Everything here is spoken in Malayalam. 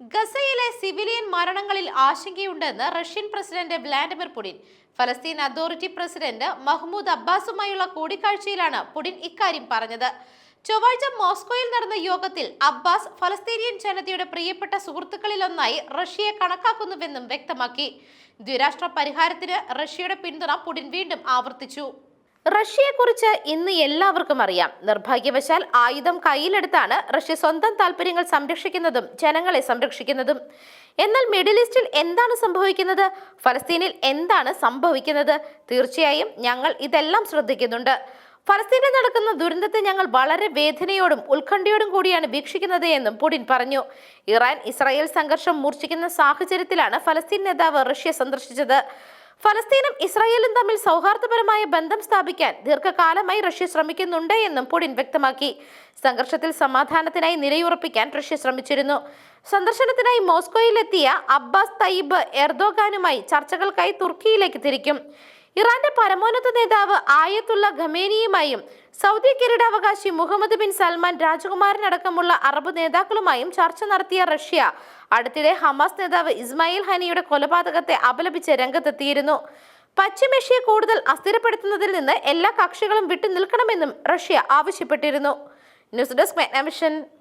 ഗസയിലെ സിവിലിയൻ മരണങ്ങളിൽ ആശങ്കയുണ്ടെന്ന് റഷ്യൻ പ്രസിഡന്റ് വ്ലാഡിമിർ പുടിൻ. ഫലസ്തീൻ അതോറിറ്റി പ്രസിഡന്റ് മഹ്മൂദ് അബ്ബാസുമായുള്ള കൂടിക്കാഴ്ചയിലാണ് പുടിൻ ഇക്കാര്യം പറഞ്ഞത്. ചൊവ്വാഴ്ച മോസ്കോയിൽ നടന്ന യോഗത്തിൽ അബ്ബാസ് ഫലസ്തീനിയൻ ജനതയുടെ പ്രിയപ്പെട്ട സുഹൃത്തുക്കളിലൊന്നായി റഷ്യയെ കണക്കാക്കുന്നുവെന്നും വ്യക്തമാക്കി. ദ്വിരാഷ്ട്ര പരിഹാരത്തിന് റഷ്യയുടെ പിന്തുണ പുടിൻ വീണ്ടും ആവർത്തിച്ചു. റഷ്യയെക്കുറിച്ച് ഇന്ന് എല്ലാവർക്കും അറിയാം. നിർഭാഗ്യവശാൽ ആയുധം കയ്യിലെടുത്താണ് റഷ്യ സ്വന്തം താല്പര്യങ്ങൾ സംരക്ഷിക്കുന്നതും ജനങ്ങളെ സംരക്ഷിക്കുന്നതും. എന്നാൽ മിഡിൽ ഈസ്റ്റിൽ എന്താണ് സംഭവിക്കുന്നത്? ഫലസ്തീനിൽ എന്താണ് സംഭവിക്കുന്നത്? തീർച്ചയായും ഞങ്ങൾ ഇതെല്ലാം ശ്രദ്ധിക്കുന്നുണ്ട്. ഫലസ്തീനിൽ നടക്കുന്ന ദുരന്തത്തെ ഞങ്ങൾ വളരെ വേദനയോടും ഉത്കണ്ഠയോടും കൂടിയാണ് വീക്ഷിക്കുന്നത് എന്നും പുടിൻ പറഞ്ഞു. ഇറാൻ ഇസ്രായേൽ സംഘർഷം മൂർച്ഛിക്കുന്ന സാഹചര്യത്തിലാണ് ഫലസ്തീൻ നേതാവ് റഷ്യ സന്ദർശിച്ചത്. ഫലസ്തീനും ഇസ്രായേലും തമ്മിൽ സൗഹാർദ്ദപരമായ ബന്ധം സ്ഥാപിക്കാൻ ദീർഘകാലമായി റഷ്യ ശ്രമിക്കുന്നുണ്ട് എന്നും പുടിൻ വ്യക്തമാക്കി. സംഘർഷത്തിൽ സമാധാനത്തിനായി നിലയുറപ്പിക്കാൻ റഷ്യ ശ്രമിച്ചിരുന്നു. സന്ദർശനത്തിനായി മോസ്കോയിലെത്തിയ അബ്ബാസ് തയ്യിബ് എർദോഗാനുമായി ചർച്ചകൾക്കായി തുർക്കിയിലേക്ക് തിരിക്കും. ഇറാന്റെ പരമോന്നത നേതാവ് ആയത്തുള്ള ഖമേനിയുമായും സൗദി കിരീടാവകാശി മുഹമ്മദ് ബിൻ സൽമാൻ രാജകുമാരനടക്കമുള്ള അറബ് നേതാക്കളുമായും ചർച്ച നടത്തിയ റഷ്യ. അടുത്തിടെ ഹമാസ് നേതാവ് ഇസ്മായിൽ ഹനിയുടെ കൊലപാതകത്തെ അപലപിച്ച് രംഗത്തെത്തിയിരുന്നു. പശ്ചിമേഷ്യയെ കൂടുതൽ അസ്ഥിരപ്പെടുത്തുന്നതിൽ നിന്ന് എല്ലാ കക്ഷികളും വിട്ടു നിൽക്കണമെന്നും റഷ്യ ആവശ്യപ്പെട്ടിരുന്നു. News desk മെഗ്നാമിഷൻ